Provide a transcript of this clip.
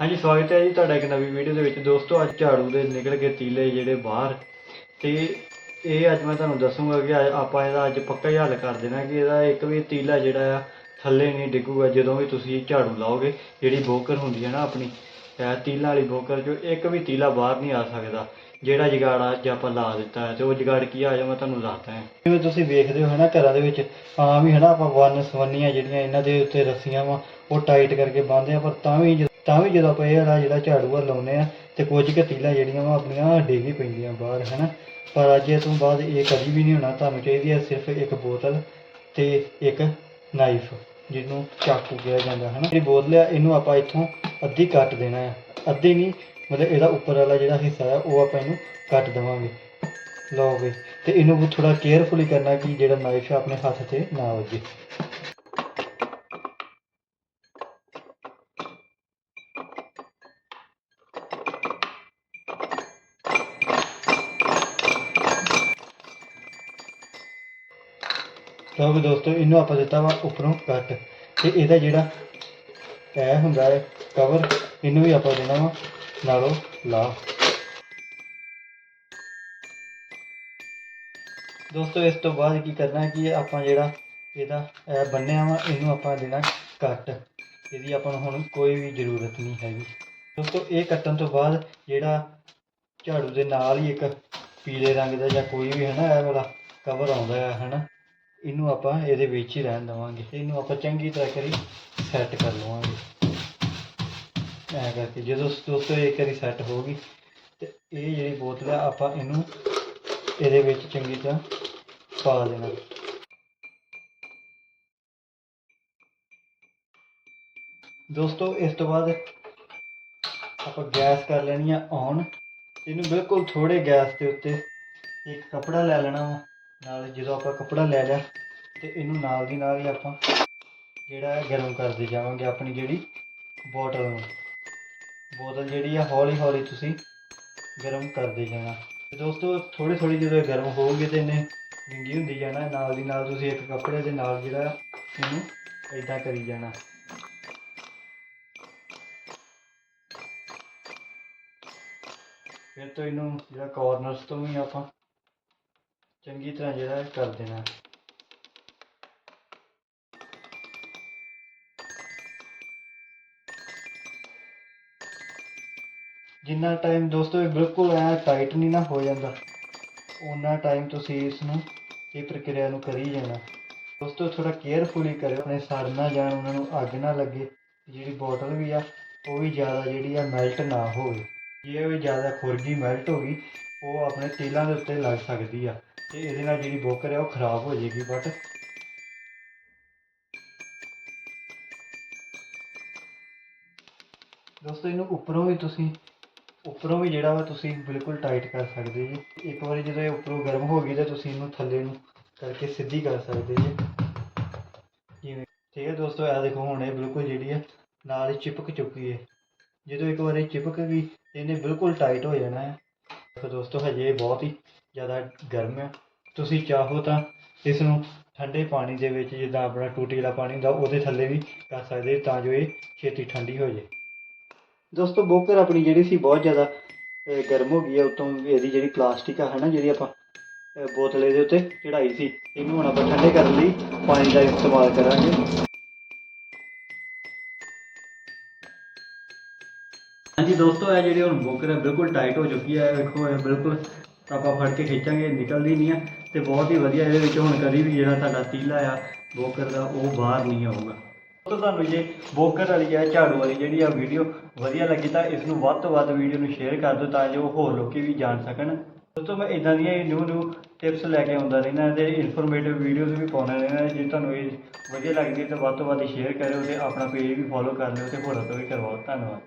ਹਾਂਜੀ, ਸਵਾਗਤ ਹੈ ਜੀ ਤੁਹਾਡਾ ਇੱਕ ਨਵੀਂ ਵੀਡੀਓ ਦੇ ਵਿੱਚ। ਦੋਸਤੋ, ਅੱਜ ਝਾੜੂ ਦੇ ਨਿਕਲ ਕੇ ਤੀਲੇ ਜਿਹੜੇ ਬਾਹਰ ਤੇ ਇਹ ਅੱਜ ਮੈਂ ਤੁਹਾਨੂੰ ਦੱਸੂਗਾ ਕਿ ਆਪਾਂ ਇਹਦਾ ਅੱਜ ਪੱਕਾ ਹੀ ਹੱਲ ਕਰ ਦੇਣਾ ਕਿ ਇਹਦਾ ਇੱਕ ਵੀ ਤੀਲਾ ਜਿਹੜਾ ਆ ਥੱਲੇ ਨਹੀਂ ਡਿੱਗੂਗਾ, ਜਦੋਂ ਵੀ ਤੁਸੀਂ ਝਾੜੂ ਲਾਓਗੇ, ਜਿਹੜੀ ਬੋਕਰ ਹੁੰਦੀ ਹੈ ਨਾ ਆਪਣੀ ਇਹ ਤੀਲਾਂ ਵਾਲੀ ਬੋਕਰ ਚੋਂ ਇੱਕ ਵੀ ਤੀਲਾ ਬਾਹਰ ਨਹੀਂ ਆ ਸਕਦਾ। ਜਿਹੜਾ ਜਗਾੜ ਅੱਜ ਆਪਾਂ ਲਾ ਦਿੱਤਾ ਹੈ ਤੇ ਉਹ ਜਗਾੜ ਕੀ ਆ, ਜਾ ਮੈਂ ਤੁਹਾਨੂੰ ਦੱਸਦਾ ਹਾਂ। ਜਿਵੇਂ ਤੁਸੀਂ ਵੇਖਦੇ ਹੋ ਹਨਾ ਘਰਾਂ ਦੇ ਵਿੱਚ, ਆਮ ਹੀ ਹਨਾ ਆਪਾਂ ਵੰਨ ਸਵੰਨੀਆਂ ਜਿਹੜੀਆਂ ਇਹਨਾਂ ਦੇ ਉੱਤੇ ਰੱਸੀਆਂ ਵਾ, ਉਹ ਟਾਈਟ ਕਰਕੇ ਬੰਨ੍ਹਦੇ ਆ, ਪਰ ਤਾਂ ਵੀ ਤਾਂ ਵੀ ਜਦੋਂ ਆਪਾਂ ਇਹ ਵਾਲਾ ਜਿਹੜਾ ਝਾੜੂ ਆ ਲਾਉਨੇ ਆ ਤੇ ਕੁਝ ਕੁ ਤੀਲਾਂ ਜਿਹੜੀਆਂ ਵਾ ਆਪਣੀਆਂ ਡਿੱਗ ਹੀ ਪੈਂਦੀਆਂ ਬਾਹਰ, ਹਨਾ? ਪਰ ਅੱਜ ਇਹ ਤੋਂ ਬਾਅਦ ਇਹ ਕਦੀ ਵੀ ਨਹੀਂ ਹੋਣਾ, ਤੁਹਾਨੂੰ ਚਾਹੀਦੀ ਹੈ ਸਿਰਫ ਇੱਕ ਬੋਤਲ ਤੇ ਇੱਕ ਨਾਈਫ, ਜਿਹਨੂੰ ਚਾਕੂ ਕਿਹਾ ਜਾਂਦਾ, ਹਨਾ? ਜਿਹੜੀ ਬੋਤਲ ਆ, ਇਹਨੂੰ ਆਪਾਂ ਇੱਥੋਂ ਅੱਧੀ ਕੱਟ ਦੇਣਾ ਆ। ਅੱਧੀ ਨਹੀਂ, ਮਤਲਬ ਇਹਦਾ ਉੱਪਰ ਵਾਲਾ ਜਿਹੜਾ ਹਿੱਸਾ ਆ, ਉਹ ਆਪਾਂ ਇਹਨੂੰ ਕੱਟ ਦੇਵਾਂਗੇ। ਲਓ ਵੀ ਤੇ ਇਹਨੂੰ ਥੋੜਾ ਕੇਅਰਫੁਲੀ ਕਰਨਾ ਕਿ ਜਿਹੜਾ ਨਾਈਫ ਆ ਆਪਣੇ ਹੱਥ ਤੇ ਨਾ ਵੱਜੇ। ਲਓ ਦੋਸਤੋ, ਇਹਨੂੰ ਆਪਾਂ ਦਿੱਤਾ ਵਾ ਉੱਪਰੋਂ ਕੱਟ। ਤੇ ਇਹਦਾ ਜਿਹੜਾ ਇਹ ਹੁੰਦਾ ਹੈ ਕਵਰ ਇਹਨੂੰ ਵੀ ਆਪਾਂ ਦੇਣਾ ਵਾ, ਨਾਲੋਂ ਲਾ। ਦੋਸਤੋ, ਇਸ ਤੋਂ ਬਾਅਦ ਕੀ ਕਰਨਾ ਕਿ ਆਪਾਂ ਜਿਹੜਾ ਇਹਦਾ ਇਹ ਬੰਨਿਆ ਵਾ, ਇਹਨੂੰ ਆਪਾਂ ਦੇਣਾ ਕੱਟ। ਇਹਦੀ ਆਪਾਂ ਨੂੰ ਹੁਣ ਕੋਈ ਵੀ ਜ਼ਰੂਰਤ ਨਹੀਂ ਹੈਗੀ। ਦੋਸਤੋ, ਇਹ ਕੱਟਣ ਤੋਂ ਬਾਅਦ ਜਿਹੜਾ ਝਾੜੂ ਦੇ ਨਾਲ ਹੀ ਇੱਕ ਪੀਲੇ ਰੰਗ ਦਾ ਜਾਂ ਕੋਈ ਵੀ ਹੈ ਨਾ, ਇਹ ਵਾਲਾ ਕਵਰ ਆਉਂਦਾ ਹੈ ਹਨਾ ਇਹਨੂੰ ਆਪਾਂ ਇਹਦੇ ਵਿੱਚ ਹੀ ਰਹਿਣ ਦੇਵਾਂਗੇ। ਇਹਨੂੰ ਆਪਾਂ ਚੰਗੀ ਤਰ੍ਹਾਂ ਕਰੀ ਸੈੱਟ ਕਰ ਲਵਾਂਗੇ। ਐ ਕਰਕੇ ਜਦੋਂ ਦੋਸਤੋ ਇਹ ਵਾਰੀ ਸੈੱਟ ਹੋ ਗਈ, ਤੇ ਇਹ ਜਿਹੜੀ ਬੋਤਲ ਆ, ਆਪਾਂ ਇਹਨੂੰ ਇਹਦੇ ਵਿੱਚ ਚੰਗੀ ਤਰ੍ਹਾਂ ਪਾ ਦੇਣਾ। ਦੋਸਤੋ, ਇਸ ਤੋਂ ਬਾਅਦ ਆਪਾਂ ਗੈਸ ਕਰ ਲੈਣੀ ਆ ਔਨ ਇਹਨੂੰ ਬਿਲਕੁਲ ਥੋੜੇ ਗੈਸ ਦੇ ਉੱਤੇ ਇੱਕ ਕਪੜਾ ਲੈ ਲੈਣਾ ਵਾ। ਨਾਲ ਜਦੋਂ ਆਪਾਂ ਕੱਪੜਾ ਲੈ ਲਿਆ ਤੇ ਇਹਨੂੰ ਨਾਲ ਦੀ ਨਾਲ ਹੀ ਆਪਾਂ ਜਿਹੜਾ ਹੈ ਗਰਮ ਕਰਦੇ ਜਾਵਾਂਗੇ ਆਪਣੀ ਜਿਹੜੀ ਬੋਟਲ ਨੂੰ। ਬੋਤਲ ਜਿਹੜੀ ਆ, ਹੌਲੀ ਹੌਲੀ ਤੁਸੀਂ ਗਰਮ ਕਰਦੇ ਜਾਣਾ। ਤੇ ਦੋਸਤੋ ਥੋੜੀ ਥੋੜੀ ਜਦੋਂ ਇਹ ਗਰਮ ਹੋਊਗੀ ਤੇ ਇਹਨੇ ਵਿੰਗੀ ਹੁੰਦੀ ਜਾਣਾ, ਨਾਲ ਦੀ ਨਾਲ ਤੁਸੀਂ ਇੱਕ ਕੱਪੜੇ ਦੇ ਨਾਲ ਜਿਹੜਾ ਇਹਨੂੰ ਇਦਾਂ ਕਰੀ ਜਾਣਾ। ਫਿਰ ਤੋਂ ਇਹਨੂੰ ਜਿਹੜਾ ਕਾਰਨਰਸ ਤੋਂ ਵੀ ਆਪਾਂ ਚੰਗੀ ਤਰ੍ਹਾਂ ਜਿਹੜਾ ਕਰ ਦੇਣਾ। ਜਿੰਨਾ ਟਾਈਮ ਦੋਸਤੋ ਇਹ ਬਿਲਕੁਲ ਐ ਟਾਈਟ ਨਹੀਂ ਨਾ ਹੋ ਜਾਂਦਾ ਉਨਾ ਟਾਈਮ ਤੁਸੀਂ ਇਸ ਨੂੰ ਇਹ ਪ੍ਰਕਿਰਿਆ ਨੂੰ ਕਰੀ ਜਾਣਾ। ਦੋਸਤੋ ਥੋੜਾ ਕੇਅਰਫੁਲੀ ਕਰਿਓ, ਆਪਣੇ ਸਰ ਨਾ ਜਾਣ ਉਹਨਾਂ ਨੂੰ ਅੱਗ ਨਾ ਲੱਗੇ, ਜਿਹੜੀ ਬੋਟਲ ਵੀ ਆ, ਉਹ ਵੀ ਜ਼ਿਆਦਾ ਜਿਹੜੀ ਆ ਮੈਲਟ ਨਾ ਹੋਵੇ। ਜੇ ਉਹ ਜ਼ਿਆਦਾ ਖੁਰਗੀ ਮੈਲਟ ਹੋ ਗਈ, ਉਹ ਆਪਣੇ ਤੇਲਾਂ ਦੇ ਉੱਤੇ ਲੱਗ ਸਕਦੀ ਆ। ਤੇ ਇਹਦੇ ਨਾਲ ਜਿਹੜੀ ਬੋਕਰ ਹੈ ਉਹ ਖਰਾਬ ਹੋ ਜਾਏਗੀ ਬਟ ਦੋਸਤੋ, ਇਹਨੂੰ ਉੱਪਰੋਂ ਵੀ ਤੁਸੀਂ, ਉੱਪਰੋਂ ਵੀ ਜਿਹੜਾ ਵਾ ਤੁਸੀਂ ਬਿਲਕੁਲ ਟਾਈਟ ਕਰ ਸਕਦੇ ਜੀ। ਇੱਕ ਵਾਰੀ ਜਦੋਂ ਇਹ ਉੱਪਰੋਂ ਗਰਮ ਹੋ ਗਈ, ਤਾਂ ਤੁਸੀਂ ਇਹਨੂੰ ਥੱਲੇ ਨੂੰ ਕਰਕੇ ਸਿੱਧੀ ਕਰ ਸਕਦੇ ਜੀ। ਜਿਵੇਂ, ਠੀਕ ਹੈ ਦੋਸਤੋ ਇਹ ਦੇਖੋ, ਹੁਣ ਇਹ ਬਿਲਕੁਲ ਜਿਹੜੀ ਹੈ ਨਾਲ ਹੀ ਚਿਪਕ ਚੁੱਕੀ ਹੈ। ਜਦੋਂ ਇੱਕ ਵਾਰੀ ਚਿਪਕ ਗਈ, ਇਹਨੇ ਬਿਲਕੁਲ ਟਾਈਟ ਹੋ ਜਾਣਾ ਹੈ। ਦੇਖੋ ਦੋਸਤੋ ਹਜੇ ਇਹ ਬਹੁਤ ਹੀ ਜ਼ਿਆਦਾ ਗਰਮ ਹੈ। ਤੁਸੀਂ ਚਾਹੋ ਤਾਂ ਇਸ ਨੂੰ ਠੰਡੇ ਪਾਣੀ ਦੇ ਵਿੱਚ ਜਿੱਦਾਂ ਆਪਣਾ ਟੂਟੀ ਵਾਲਾ ਪਾਣੀ ਹੁੰਦਾ, ਉਹਦੇ ਥੱਲੇ ਵੀ ਕਰ ਸਕਦੇ ਤਾਂ ਜੋ ਇਹ ਛੇਤੀ ਠੰਡੀ ਹੋ ਜਾਏ। ਦੋਸਤੋ, ਬੋਕਰ ਆਪਣੀ ਜਿਹੜੀ ਸੀ ਬਹੁਤ ਜ਼ਿਆਦਾ ਗਰਮ ਹੋ ਗਈ ਹੈ। ਉਤੋਂ ਇਹਦੀ ਜਿਹੜੀ ਪਲਾਸਟਿਕ ਆ ਹੈ ਨਾ ਜਿਹੜੀ ਆਪਾਂ ਬੋਤਲ ਇਹਦੇ ਉੱਤੇ ਚੜਾਈ ਸੀ, ਇਹਨੂੰ ਹੁਣ ਆਪਾਂ ਠੰਡੇ ਕਰਨ ਲਈ ਪਾਣੀ ਦਾ ਇਸਤੇਮਾਲ ਕਰਾਂਗੇ। ਹਾਂਜੀ ਦੋਸਤੋ, ਇਹ ਜਿਹੜੀ ਹੁਣ ਬੋਕਰ ਹੈ ਬਿਲਕੁਲ ਟਾਈਟ ਹੋ ਚੁੱਕੀ ਹੈ ਵੇਖੋ, ਇਹ ਬਿਲਕੁਲ ਆਪਾਂ ਫੜ ਕੇ ਖਿੱਚਾਂਗੇ, ਨਿਕਲਦੀ ਨਹੀਂ ਹੈ ਤੇ ਬਹੁਤ ਹੀ ਵਧੀਆ ਇਹਦੇ ਵਿੱਚ ਹੁਣ ਕਦੀ ਵੀ ਜਿਹੜਾ ਸਾਡਾ ਤੀਲਾ ਆ, ਬੋਕਰ ਦਾ, ਉਹ ਬਾਹਰ ਨਹੀਂ ਆਊਗਾ। ਤੋਂ ਤੁਹਾਨੂੰ ਜੇ ਬੋਕਰ ਵਾਲੀ ਜਾਂ ਝਾੜੂ ਵਾਲੀ ਜਿਹੜੀ ਆ ਵੀਡੀਓ ਵਧੀਆ ਲੱਗੀ ਤਾਂ ਇਸ ਨੂੰ ਵੱਧ ਤੋਂ ਵੱਧ ਵੀਡੀਓ ਨੂੰ ਸ਼ੇਅਰ ਕਰ ਦਿਓ ਤਾਂ ਜੋ ਹੋਰ ਲੋਕੀ ਵੀ ਜਾਣ ਸਕਣ। ਦੋਸਤੋ, ਮੈਂ ਇਦਾਂ ਦੀਆਂ ਨਿਊ ਨਿਊ ਟਿਪਸ ਲੈ ਕੇ ਆਉਂਦਾ ਰਹਿਣਾ ਤੇ ਇਨਫੋਰਮੇਟਿਵ ਵੀਡੀਓਜ਼ ਵੀ ਪਾਉਂਦਾ ਰਹਿਣਾ ਜੇ ਤੁਹਾਨੂੰ ਇਹ ਵਧੀਆ ਲੱਗਦੀ ਤਾਂ ਵੱਧ ਤੋਂ ਵੱਧ ਸ਼ੇਅਰ ਕਰਿਓ ਤੇ ਆਪਣਾ ਪੇਜ ਵੀ ਫੋਲੋ ਕਰ ਲਿਓ ਤੇ ਹੋਰ ਤੋਂ ਵੀ ਕਰਵਾਓ। ਧੰਨਵਾਦ।